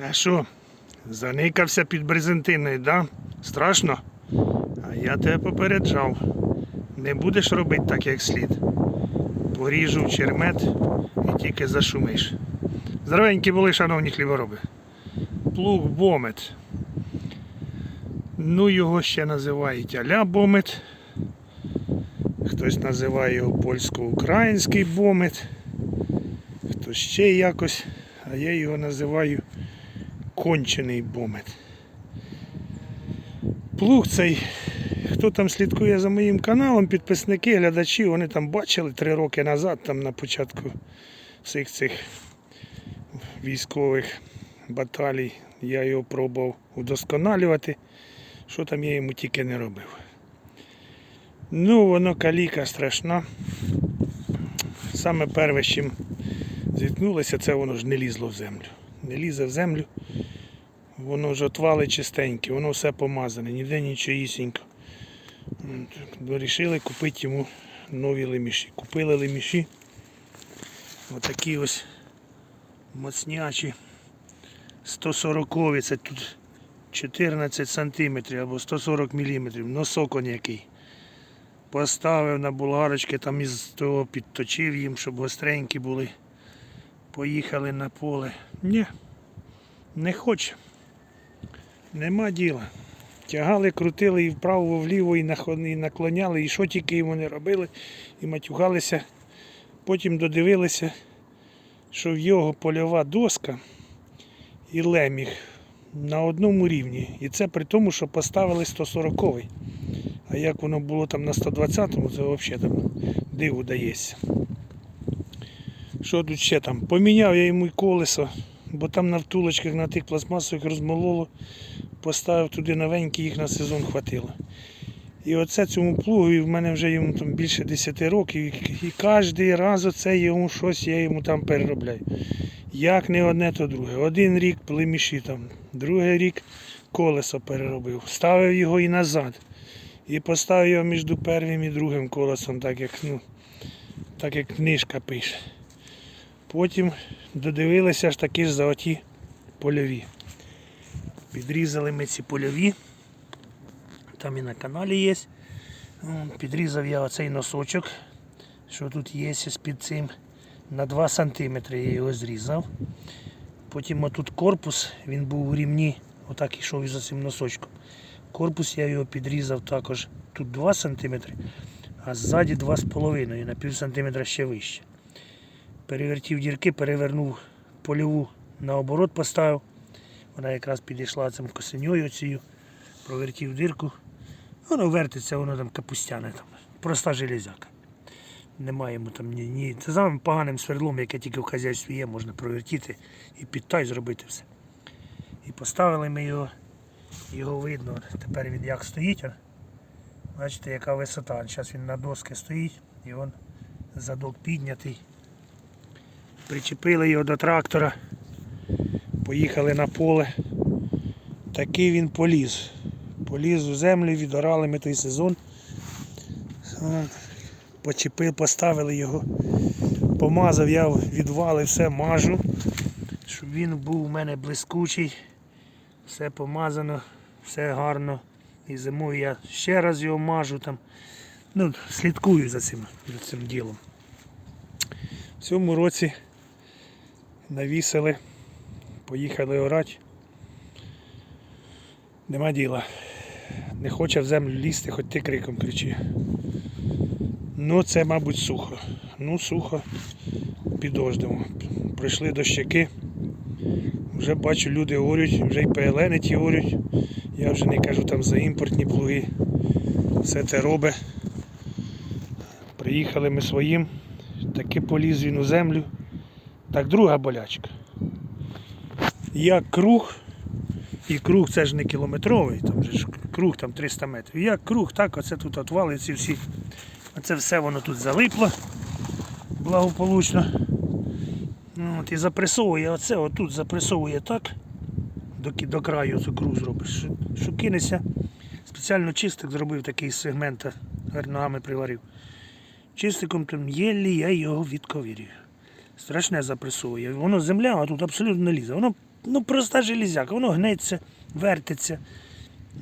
А що? Заникався під брезентиною, да? Страшно? А я тебе попереджав. Не будеш робити так, як слід. Поріжу в чермет і тільки зашумиш. Здоровенькі були, шановні хлібороби. Плуг бомет. Ну, його ще називають аля бомет. Хтось називає його польсько-український бомет. Хтось ще якось, а я його називаю кончений бомет. Плуг цей, хто там слідкує за моїм каналом, підписники, глядачі, вони там бачили три роки назад, там на початку всіх цих військових баталій, я його пробував удосконалювати, що там я йому тільки не робив. Ну, воно каліка страшна. Саме перше, з чим зіткнулося, це воно ж не лізло в землю. Не лізе в землю, воно ж отвали чистеньке, воно все помазане, ніде нічоїсінько. Вирішили купити йому нові леміші. Купили леміші. Отакі ось моцнячі 140 це тут 14 сантиметрів або 140 міліметрів, носок он який. Поставив на булгарочки, там із того підточив їм, щоб гостренькі були. Поїхали на поле. Ні, не хоче. Нема діла. Тягали, крутили і вправо, вліво, і і наклоняли, і що тільки не робили, і матюгалися. Потім додивилися, що в його польова доска і леміг на одному рівні. І це при тому, що поставили 140-й. А як воно було там на 120-му, це взагалі там диву дається. Що тут ще там? Поміняв я йому й колесо, бо там на втулочках на тих пластмасових розмололо, поставив туди новенькі, їх на сезон хватило. І оце цьому плугові в мене вже йому там більше 10 років, і, кожен раз оце йому щось я йому там переробляю. Як не одне, то друге. Один рік племіші там, другий рік колесо переробив, ставив його і назад. І поставив його між першим і другим колесом, так як, ну, так як книжка пише. Потім додивилися ж такі ж золоті польові. Підрізали ми ці польові. Там і на каналі є. Підрізав я оцей носочок, що тут є з-під цим. На 2 см я його зрізав. Потім отут корпус, він був у рівні, отак йшов із цим носочком. Корпус я його підрізав також тут 2 см, а ззаді 2,5 на пів сантиметра ще вище. Перевертів дірки, перевернув польову наоборот поставив. Вона якраз підійшла цим косиньою цією, провертів дирку. Воно вертиться, воно там капустяне, там, проста железяка. Немає йому там ні, ні. Це самим поганим свердлом, яке тільки в хазяйстві є, можна провертіти і під тай зробити все. І поставили ми його, його видно, тепер він як стоїть. Бачите, яка висота. Зараз він на доски стоїть і він задок піднятий. Причепили його до трактора, поїхали на поле. Такий він поліз. Поліз у землю, відорали ми той сезон. Почепив, поставили його, помазав, я відвали, все мажу, щоб він був у мене блискучий, все помазано, все гарно. І зимою я ще раз його мажу там. Ну, слідкую за цим, за цим ділом. В цьому році навісили, поїхали орати. Нема діла. Не хоче в землю лізти, хоч ти криком кричи. Ну, це, мабуть, сухо. Ну, сухо, підождемо. Прийшли дощаки. Вже бачу, люди орють, вже й ПЛН ті орють. Я вже не кажу там за імпортні плуги. Все це робить. Приїхали ми своїм, таки поліз він у землю. Так, друга болячка. Як круг, і круг це ж не кілометровий, там же ж круг там 300 метрів. Як круг, так оце тут отвали ці всі. Оце все воно тут залипло благополучно. Ну, От, і запресовує оце, отут запресовує так, до, до краю цю круг зробиш, що, що кинеться. Спеціально чистик зробив такий з сегмента, ногами приварив. Чистиком там єлі я його відковірюю. Страшне запресовує. Воно земля, а тут абсолютно не лізе. Воно ну, проста железяка, воно гнеться, вертиться.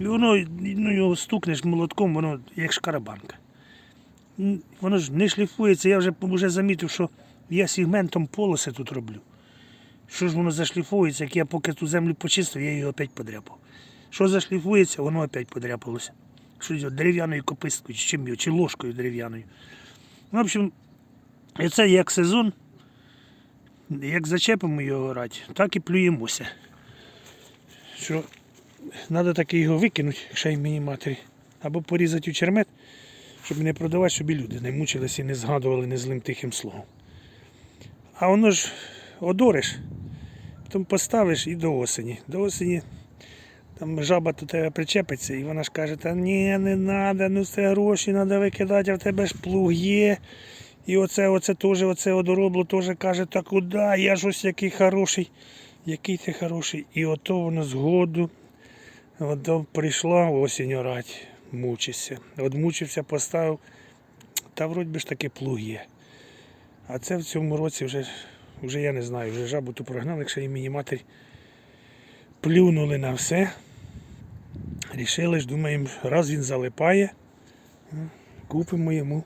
І воно, ну, його стукнеш молотком, воно як шкарабанка. Воно ж не шліфується. Я вже, вже замітив, що я сегментом полоси тут роблю. Що ж воно зашліфується, як я поки ту землю почистив, я її опять подряпав. Що зашліфується, воно опять подряпалося. Що дерев'яною кописткою, чи чим його, чи ложкою дерев'яною. Ну, В общем, це як сезон, як зачепимо його орати, так і плюємося. Що треба таки його викинути, ще й мені матері, або порізати у чермет, щоб не продавати, щоб і люди не мучилися і не згадували незлим тихим словом. А воно ж одориш, потім поставиш і до осені. До осені там жаба до тебе причепиться, і вона ж каже, та ні, не треба, ну це гроші треба викидати, а в тебе ж плуг є. І оце, оце теж, оце одоробло теж каже, та куди, я ж ось який хороший, який ти хороший. І ото воно згоду, от прийшла осінь орать, мучишся. От мучився, поставив, та вроді ж таки плуг є. А це в цьому році вже, вже я не знаю, вже жабу ту прогнали, якщо і мені матері плюнули на все. Рішили ж, думаємо, раз він залипає, купимо йому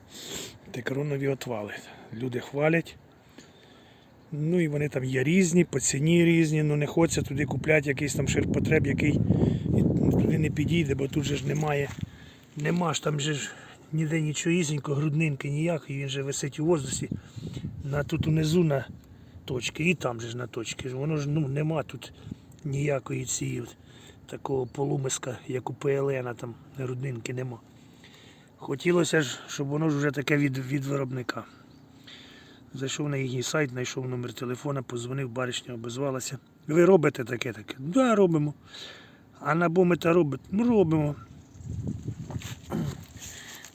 текронові отвали. Люди хвалять. Ну і вони там є різні, по ціні різні, ну не хочеться туди купляти якийсь там ширпотреб, який туди не підійде, бо тут же ж немає. Нема ж там же ж ніде нічогісінько, груднинки ніякої, він же висить у воздусі. На тут унизу на точки, і там же ж на точки. Воно ж ну, нема тут ніякої цієї такого полумиска, як у ПЛН, там груднинки нема. Хотілося ж, щоб воно ж вже таке від, від виробника. Зайшов на їхній сайт, знайшов номер телефона, позвонив, баришня обізвалася. Ви робите таке таке? Да, робимо. А на бомета робите? Ну, робимо.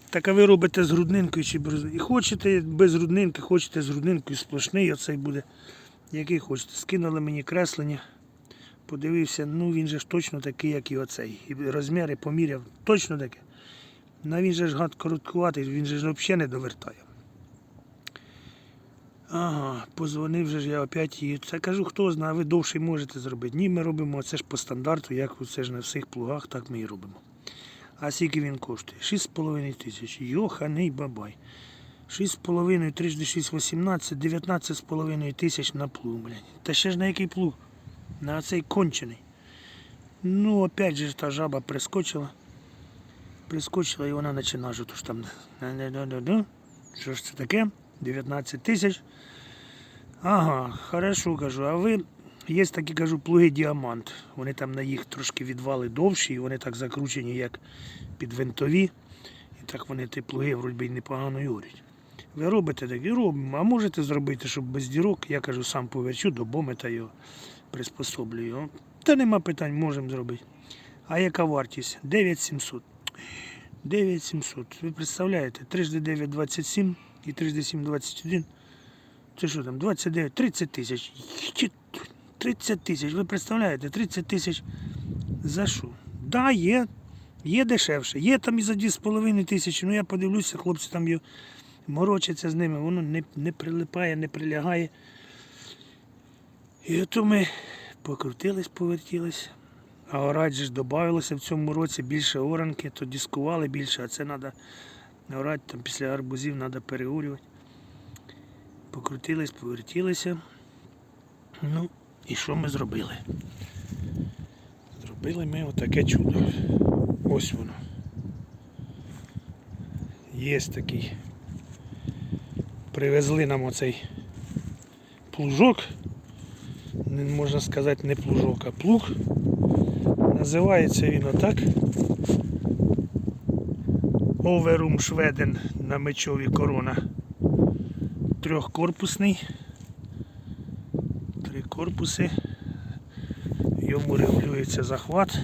Так а ви робите з груднинкою чи без І хочете без груднинки, хочете з груднинкою сплошний, оцей буде. Який хочете. Скинули мені креслення, подивився, ну він же ж точно такий, як і оцей. І розміри поміряв, точно таке. Ну він же ж гад короткуватий, він же ж взагалі не довертає. Ага, позвонив же ж я опять і це кажу, хто знає, ви довше можете зробити. Ні, ми робимо це ж по стандарту, як це ж на всіх плугах, так ми і робимо. А скільки він коштує? 6,5 тисяч. Йоханий бабай. 6,5, 3 6, 18, 19,5 тисяч на плуг, блядь. Та ще ж на який плуг? На цей кончений. Ну, опять же та жаба прискочила. Прискочила і вона починає ж ж там. Що ж це таке? 19 тисяч. Ага, хорошо кажу. А ви є такі, кажу, плуги діамант. Вони там на їх трошки відвали довші, і вони так закручені, як під винтові. І так вони ті плуги вроді й непогано юрять. Ви робите так і робимо. А можете зробити, щоб без дірок, я кажу, сам поверчу до бомета його приспособлюю. його. Та нема питань, можемо зробити. А яка вартість? 9700. 9700. Ви представляєте, 3 9 27 і 3 7 21. Це що там, 29, 30 тисяч. 30 тисяч. Ви представляєте, 30 тисяч за що? Да, є. Є дешевше. Є там і за 2,5 тисячі. Ну я подивлюся, хлопці там морочаться з ними, воно не, не прилипає, не прилягає. І ото ми покрутились, повертілись. А орать же ж додавалося в цьому році більше оранки, то дискували більше, а це треба орати там після арбузів треба переурювати. Покрутились, повертілися. Ну, і що ми зробили? Зробили ми отаке чудо. Ось воно. Є такий. Привезли нам оцей плужок. Можна сказати не плужок, а плуг. Називається він отак. Оверум Шведен на мечові корона. Трьохкорпусний. Три корпуси. Йому регулюється захват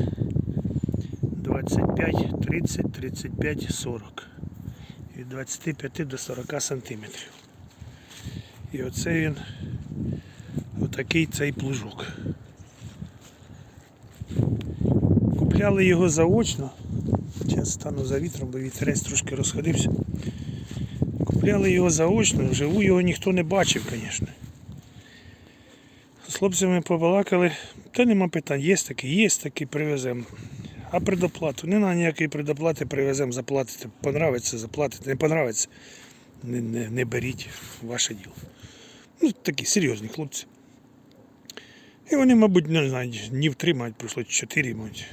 25, 30, 35, 40. Від 25 до 40 сантиметрів. І оце він отакий цей плужок. Купляли його заочно. Зараз стану за вітром, бо вітерець трошки розходився. Купляли його заочно, вживу його ніхто не бачив, звісно. З хлопцями побалакали, Та нема питань, є такі, є такі, привеземо. А предоплату? Не на ніякої предоплати привеземо, заплатите. Понравиться, заплатите. Не понравиться, не, не, не беріть ваше діло. Ну, такі серйозні хлопці. І вони, мабуть, не знаю, днів три, мабуть, пройшло чи чотири, мабуть.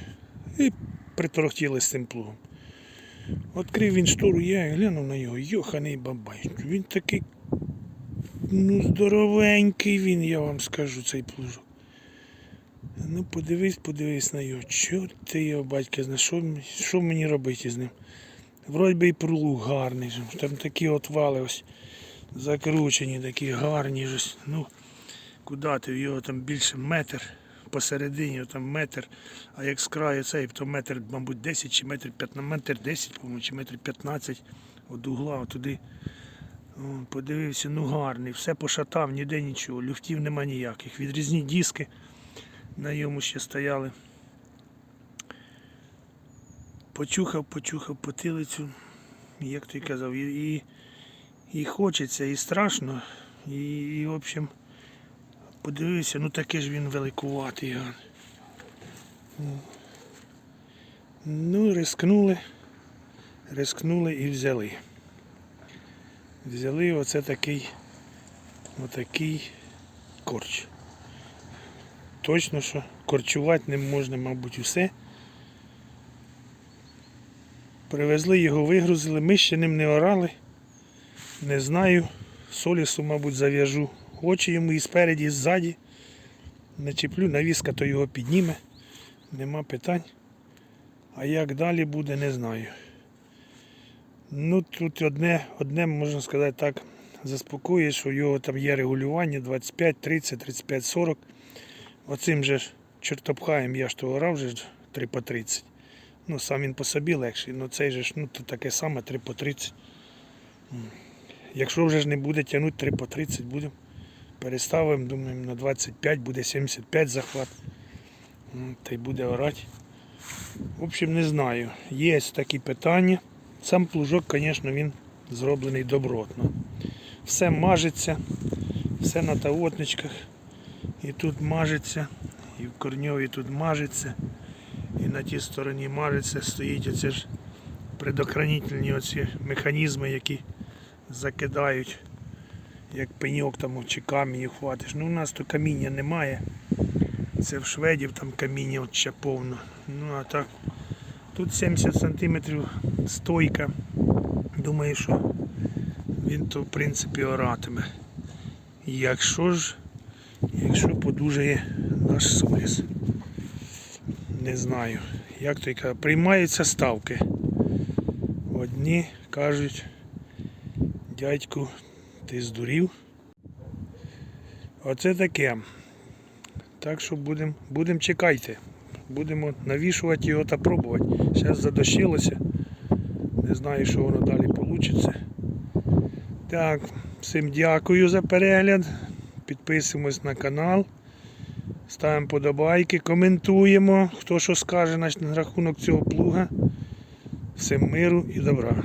І приторохтіли з цим плугом. Відкрив він штору, я глянув на його, йоханий бабай. Він такий, ну, здоровенький він, я вам скажу, цей плужок. Ну, подивись, подивись на його. Чого ти його, батька, зна, що, мені робити з ним? Вроді би і пролуг гарний. Там такі отвали ось закручені, такі гарні. ось. Ну, куди ти в його там більше метр посередині, там метр, а як з краю цей, то метр, мабуть, 10 чи метр 15, метр 10, по-моєму, чи метр 15 від угла туди. О, подивився, ну гарний, все пошатав, ніде нічого, люфтів нема ніяких. Відрізні диски на йому ще стояли. Почухав, почухав потилицю, як ти казав, і, і, і хочеться, і страшно, і, і в общем, подивився, ну таке ж він великуватий. Ну, рискнули, рискнули і взяли. Взяли оце такий, отакий корч. Точно, що корчувати не можна, мабуть, усе. Привезли його, вигрузили, ми ще ним не орали. Не знаю. Солісу, мабуть, зав'яжу очі йому і спереді, і ззаді. Не чіплю, навіска то його підніме. Нема питань. А як далі буде, не знаю. Ну, тут одне, одне, можна сказати так, заспокоює, що в його там є регулювання 25, 30, 35, 40. Оцим же ж чортопхаєм я ж то орав вже 3 по 30. Ну, сам він по собі легший, але цей же ж ну, то таке саме 3 по 30. Якщо вже ж не буде тягнути 3 по 30, будемо. Переставимо, думаємо, на 25 буде 75 захват. Та й буде орати. В общем, не знаю. Є такі питання. Сам плужок, звісно, він зроблений добротно. Все мажеться, все на тавотничках. І тут мажеться, і в корньові тут мажеться, і на тій стороні мажеться, стоїть оце ж предохранительні оці механізми, які закидають, як пеньок там чи камінь хватиш. Ну у нас тут каміння немає. Це в шведів там каміння от ще повно. Ну а так. Тут 70 см стойка. Думаю, що він то в принципі оратиме. Якщо ж, якщо подужає наш соліс. Не знаю. Як то й каже, приймаються ставки. Одні кажуть, дядьку, ти здурів. Оце таке. Так що будемо будем чекайте. Будемо навішувати його та пробувати. Зараз задощилося. Не знаю, що воно далі вийде. Так, всім дякую за перегляд. Підписуємось на канал. Ставимо подобайки, коментуємо, хто що скаже на рахунок цього плуга. Всім миру і добра.